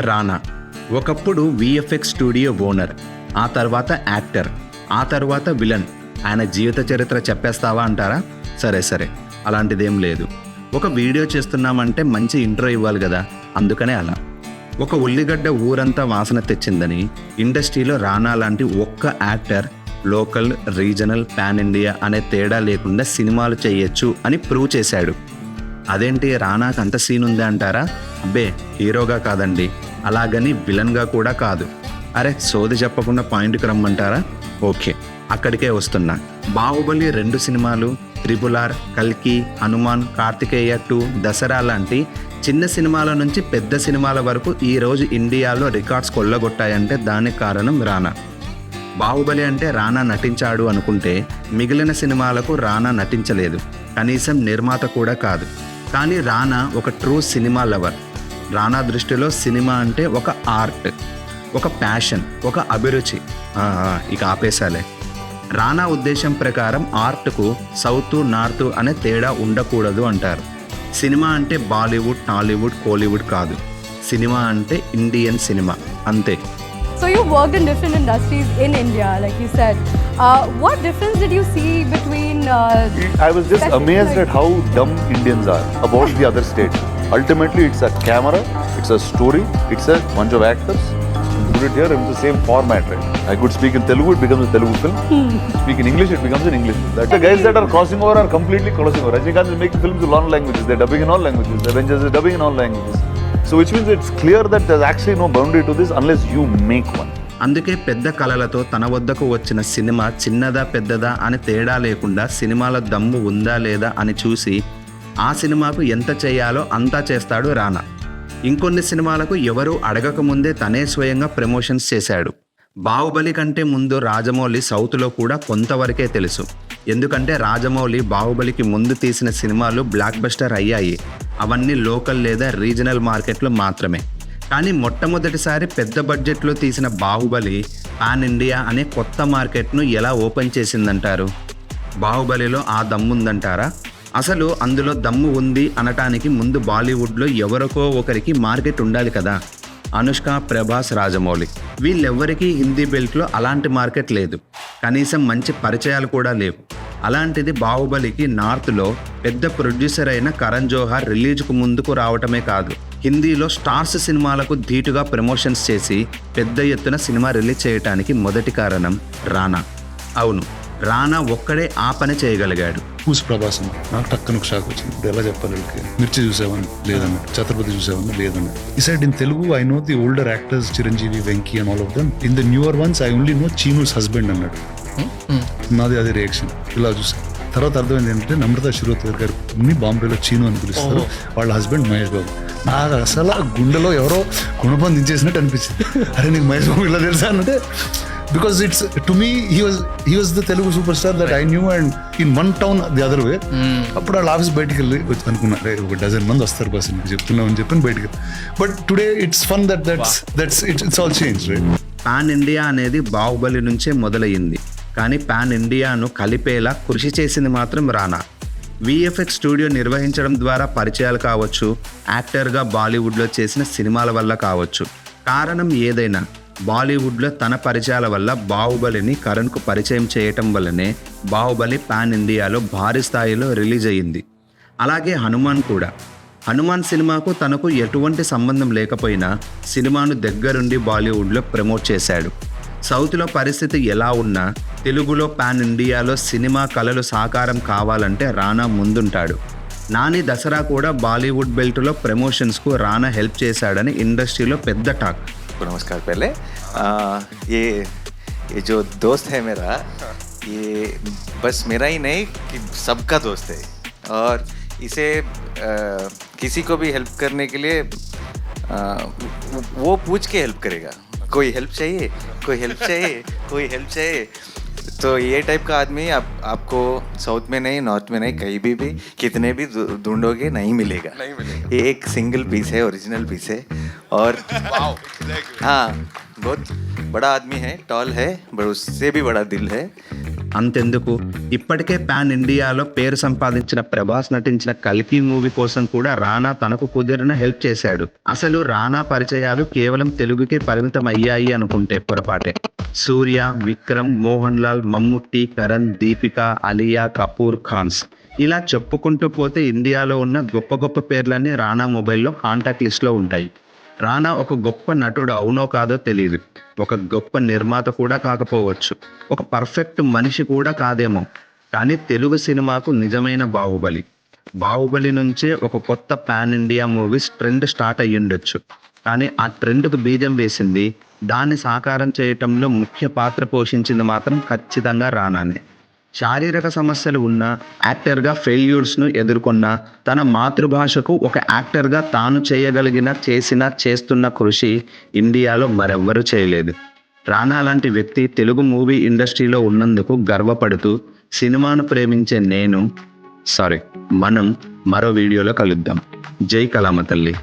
రానా. ఒకప్పుడు VFX studio owner ఆ తర్వాత యాక్టర్ ఆ తర్వాత విలన్. ఆయన జీవిత చరిత్ర చెప్పేస్తావా అంటారా? సరే సరే అలాంటిదేం లేదు. ఒక వీడియో చేస్తున్నామంటే మంచి ఇంట్రో ఇవ్వాలి కదా అందుకనే అలా. ఒక ఉల్లిగడ్డ ఊరంతా వాసన తెచ్చిందని ఇండస్ట్రీలో రానా లాంటి ఒక్క actor local regional pan India అనే తేడా లేకుండా సినిమాలు చేయొచ్చు అని ప్రూవ్ చేశాడు. అదేంటి రానాకు అంత సీన్ ఉంది అంటారా? అబ్బే హీరోగా కాదండి. అలాగని విలన్గా కూడా కాదు. అరే సోది చెప్పకుండా పాయింట్కి రమ్మంటారా? ఓకే అక్కడికే వస్తున్నా. బాహుబలి రెండు సినిమాలు త్రిపుల్ ఆర్ కల్కి హనుమాన్ కార్తికేయ టూ దసరా లాంటి చిన్న సినిమాల నుంచి పెద్ద సినిమాల వరకు ఈ రోజు ఇండియాలో రికార్డ్స్ కొల్లగొట్టాయంటే దానికి కారణం రానా. బాహుబలి అంటే రానా నటించాడు అనుకుంటే మిగిలిన సినిమాలకు రానా నటించలేదు. కనీసం నిర్మాత కూడా కాదు. కానీ రానా ఒక ట్రూ సినిమా లవర్. రానా దృష్టిలో సినిమా అంటే ఒక ఆర్ట్ ఒక ప్యాషన్ ఒక అభిరుచి. ఇక ఆపేశాలే. రానా ఉద్దేశం ప్రకారం ఆర్ట్కు సౌత్ నార్త్ అనే తేడా ఉండకూడదు అంటారు. సినిమా అంటే బాలీవుడ్ టాలీవుడ్ కోలీవుడ్ కాదు. సినిమా అంటే ఇండియన్ సినిమా అంతే. So you worked in different industries in India, like you said. Uh, what difference did you see between? Uh, I was just amazed like- at how dumb Indians are about the other states. Ultimately, it's a camera, it's a story, it's a bunch of actors. Put it here, it's the same format, right? I could speak in Telugu, it becomes a Telugu film. speak in English, it becomes an English film. The guys that are crossing over are completely crossing over. Rajnikant is making films in all languages. They're dubbing in all languages. The Avengers is dubbing in all languages. So which means it's clear that there actually no boundary to this unless you make one అందుకే పెద్ద కళలతో తన వద్దకు వచ్చిన cinema చిన్నదా పెద్దదా అని తేడా లేకుండా సినిమాల దమ్ము ఉందా లేదా అని చూసి ఆ సినిమాకు ఎంత చేయాలో అంతా చేస్తాడు రానా. ఇంకొన్ని సినిమాలకు ఎవరూ అడగకముందే తనే స్వయంగా ప్రమోషన్స్ చేశాడు. బాహుబలి కంటే ముందు రాజమౌళి సౌత్లో కూడా కొంతవరకే తెలుసు. ఎందుకంటే రాజమౌళి బాహుబలికి ముందు తీసిన సినిమాలు బ్లాక్ బస్టర్ అయ్యాయి. అవన్నీ లోకల్ లేదా రీజనల్ మార్కెట్లో మాత్రమే. కానీ మొట్టమొదటిసారి పెద్ద బడ్జెట్లో తీసిన బాహుబలి పాన్ ఇండియా అనే కొత్త మార్కెట్ను ఎలా ఓపెన్ చేసిందంటారు? బాహుబలిలో ఆ దమ్ముందంటారా? అసలు అందులో దమ్ము ఉంది అనటానికి ముందు బాలీవుడ్లో ఎవరికో ఒకరికి మార్కెట్ ఉండాలి కదా. అనుష్క ప్రభాస్ రాజమౌళి. వీళ్ళెవ్వరికీ హిందీ బెల్ట్లో అలాంటి మార్కెట్ లేదు. కనీసం మంచి పరిచయాలు కూడా లేవు. అలాంటిది బాహుబలికి నార్త్లో పెద్ద ప్రొడ్యూసర్ అయిన కరణ్ జోహార్ రిలీజ్కు ముందుకు రావటమే కాదు హిందీలో స్టార్స్ సినిమాలకు ధీటుగా ప్రమోషన్స్ చేసి పెద్ద ఎత్తున సినిమా రిలీజ్ చేయటానికి మొదటి కారణం రానా. అవును రానా ఒక్కడే ఆ పని చేయగలిగాడు. పూస్ ప్రభాస్ నాకు టక్కన ఒక షాక్ వచ్చింది. ఇప్పుడు ఎలా చెప్పాలి మిర్చి చూసేవాడిని లేదన్న ఛత్రపతి చూసేవాడిని లేదన్న ఈ side in Telugu I know the older actors Chiranjeevi Venky and all of them in the newer ones I only know Cheenu's husband అన్నాడు. నాది అదే రియాక్షన్ ఇలా చూసా. తర్వాత అర్థమైంది ఏంటంటే నమ్రత శిరోద్కర్ గారు ఉన్ని బాంబేలో చీను అని పిలుస్తారు. వాళ్ళ హస్బెండ్ మహేష్ బాబు. నాకు అసలు గుండెలో ఎవరో గుణపం దించేసినట్టు అనిపించింది. అరే నీకు మహేష్ బాబు ఇలా తెలుసా అంటే because it's to me he was he was the Telugu superstar that I knew and in one town the other way అప్పుడు వాళ్ళ ఆఫీస్ బయటికి వెళ్ళి వచ్చి అనుకున్నా "రే, ఒక డజన్ మంది వస్తారు బస్ నీకు చెప్తున్నావు అని చెప్పి బయటికి but today it's fun that that's that's it's it's all change right pan India అనేది బాహుబలి నుంచే మొదలయ్యింది. కానీ పాన్ ఇండియాను కలిపేలా కృషి చేసింది మాత్రం రానా. విఎఫ్ఎక్స్ స్టూడియో నిర్వహించడం ద్వారా పరిచయాలు కావచ్చు యాక్టర్గా బాలీవుడ్లో చేసిన సినిమాల వల్ల కావచ్చు. కారణం ఏదైనా బాలీవుడ్లో తన పరిచయాల వల్ల బాహుబలిని కరణ్కు పరిచయం చేయటం వల్లనే బాహుబలి పాన్ ఇండియాలో భారీ స్థాయిలో రిలీజ్ అయ్యింది. అలాగే హనుమాన్ కూడా. హనుమాన్ సినిమాకు తనకు ఎటువంటి సంబంధం లేకపోయినా సినిమాను దగ్గరుండి బాలీవుడ్లో ప్రమోట్ చేశాడు. సౌత్లో పరిస్థితి ఎలా ఉన్నా తెలుగులో పాన్ ఇండియాలో సినిమా కళలు సాకారం కావాలంటే రానా ముందుంటాడు నాని దసరా కూడా బాలీవుడ్ బెల్ట్లో ప్రమోషన్స్కు రానా హెల్ప్ చేశాడని ఇండస్ట్రీలో పెద్ద టాక్ आपको नमस्कार पहले आ, ये ये जो दोस्त है मेरा ये बस मेरा ही नहीं कि सबका दोस्त है और इसे आ, किसी को भी हेल्प करने के लिए आ, वो पूछ के हेल्प करेगा कोई हेल्प चाहिए? कोई हेल्प चाहिए? कोई हेल्प चाहिए? तो ये टाइप का आदमी आप आपको साउथ में नहीं नॉर्थ में नहीं कहीं भी भी कितने भी ढूंढोगे नहीं मिलेगा। नहीं मिलेगा। ये एक सिंगल पीस है ओरिजिनल पीस है और हाँ बहुत बड़ा आदमी है टॉल है बट उससे भी बड़ा दिल है। అంతెందుకు? ఇప్పటికే పాన్ ఇండియాలో పేరు సంపాదించిన ప్రభాస్ నటించిన కల్కి మూవీ కోసం కూడా రానా తనకు కుదిరిన హెల్ప్ చేశాడు. అసలు రానా పరిచయాలు కేవలం తెలుగుకే పరిమితం అయ్యాయి అనుకుంటే పొరపాటే. సూర్య విక్రమ్ మోహన్ లాల్ మమ్ముట్టి కరణ్ దీపిక అలియా కపూర్ ఖాన్స్. ఇలా చెప్పుకుంటూ పోతే ఇండియాలో ఉన్న గొప్ప గొప్ప పేర్లన్నీ రానా మొబైల్లో కాంటాక్ట్ లిస్ట్లో ఉంటాయి. రానా ఒక గొప్ప నటుడు అవునో కాదో తెలియదు ఒక గొప్ప నిర్మాత కూడా కాకపోవచ్చు. ఒక పర్ఫెక్ట్ మనిషి కూడా కాదేమో. కానీ తెలుగు సినిమాకు నిజమైన బాహుబలి. బాహుబలి నుంచే ఒక కొత్త pan India movies trend start అయ్యుండొచ్చు. కానీ ఆ ట్రెండ్కు బీజం వేసింది దాన్ని సాకారం చేయటంలో ముఖ్య పాత్ర పోషించింది మాత్రం ఖచ్చితంగా రానానే. శారీరక సమస్యలు ఉన్న యాక్టర్గా ఫెయిల్యూర్స్ను ఎదుర్కొన్న తన మాతృభాషకు ఒక యాక్టర్గా తాను చేయగలిగిన చేసిన చేస్తున్న కృషి ఇండియాలో మరెవ్వరూ చేయలేదు. రానా లాంటి వ్యక్తి తెలుగు మూవీ ఇండస్ట్రీలో ఉన్నందుకు గర్వపడుతూ సినిమాను ప్రేమించే నేను సారీ మనం మరో వీడియోలో కలుద్దాం. జై కళామ తల్లి